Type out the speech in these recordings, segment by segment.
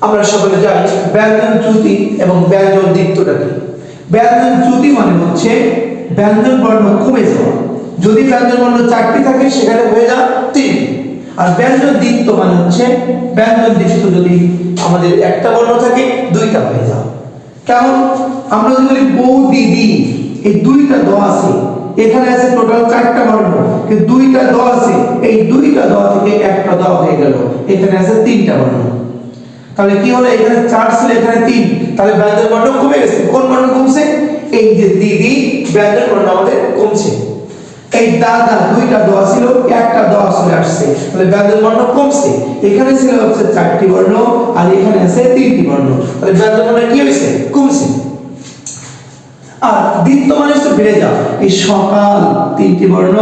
আমরা সকলে জানি ব্যঞ্জন চ্যুতি এবং ব্যঞ্জন দ্বিত্বটা কি? ব্যঞ্জন চ্যুতি মানে হচ্ছে ব্যঞ্জন বর্ণ কমে যাওয়া। যদি ব্যঞ্জন বর্ণ চারটি থাকে, সেখানে হয়ে যা তিন আর ব্যঞ্জন দ্বিত্ব মানে হচ্ছে ব্যঞ্জন দ্বিত্ব যদি আমাদের একটা বর্ণ থাকে, দুইটা হয়ে যাওয়া। কেমন? আমরা যদি বলি দিদি, এই দুইটা দ আছে। এখানে আছে টোটাল চারটা বর্ণ। দুইটা দ আছে। এই দুইটা দ থেকে একটা দ হয়ে গেল। এখানে আছে তিনটা বর্ণ। তাহলে কি হলো? এখানে চার ছিল, এখানে তিন। তাহলে ব্যঞ্জন বর্ণ কমে গেছে। কোন বর্ণ কমছে? এই যে দিদি ব্যঞ্জন বর্ণ আমাদের কমছে। এই দাদা দুইটা দোয়া ছিল, একটা দোয়া চলে আসছে। তাহলে ব্যঞ্জন বর্ণ কমছে। এখানে ছিল হচ্ছে চারটি বর্ণ, আর এখানে আছে তিনটি বর্ণ। তাহলে ব্যঞ্জন বর্ণ কি হয়েছে? কমছে। আর দ্বিত্ব মানে হচ্ছে বেড়ে যাও। এই সকাল, তিনটি বর্ণ,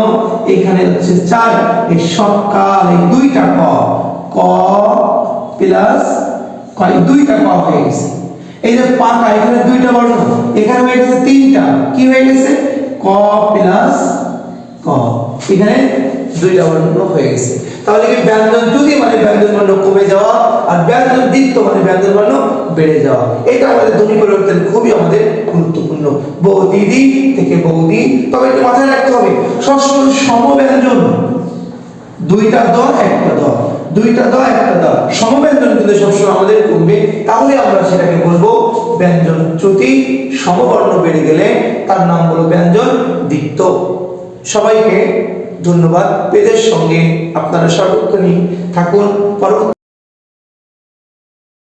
এখানে হচ্ছে চার। এই সকাল, এই দুইটা ক। ক প্লাস ক দুইটা ক হয়ে গেছে। এই যে পাকা এখানে দুইটা বর্ণ, এখানে হয়ে গেছে তিনটা। কি হয়ে গেছে? ক প্লাস ক। এখানে দুইটা বর্ণ হয়ে গেছে। তাহলে কি ব্যঞ্জন যদি মানে ব্যঞ্জন বর্ণ কমে যাওয়া আর ব্যঞ্জন দ্বিত্ব মানে ব্যঞ্জন বর্ণ বেড়ে যাওয়া? এটা আমাদের ধ্বনি পরিবর্তন খুবই আমাদের গুরুত্বপূর্ণ। বউ দিদি থেকে বৌদি তবে এটা মাথায় রাখতে হবে সবসময় সমব্যঞ্জন। দুইটা দ একটা দ দুইটা দ একটা দ সমব্যঞ্জন কিন্তু সবসময় আমাদের কমবে, তাহলে আমরা সেটাকে বলব ব্যঞ্জন চ্যুতি। সমবর্ণ বেড়ে গেলে তার নাম হলো ব্যঞ্জন দিত্ত। সবাইকে ধন্যবাদ। পেজের সঙ্গে আপনারা সর্বক্ষণই থাকুন। পরবর্তী